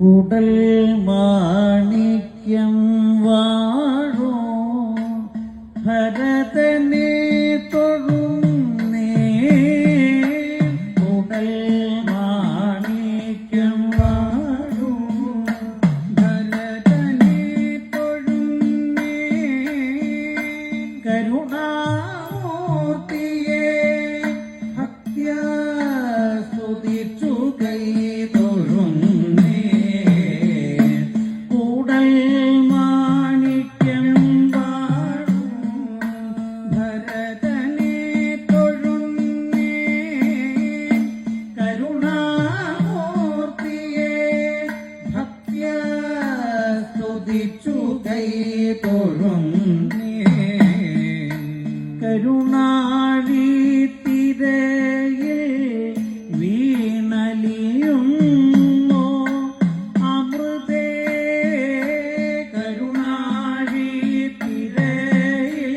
കൂടൽ മാണിക്യം വാഴോ ഭരതനെ സ്തുതിച്ചു കൈ വീണലിയുന്നോ? അമൃതേ കരുണാഴി തിരയിൽ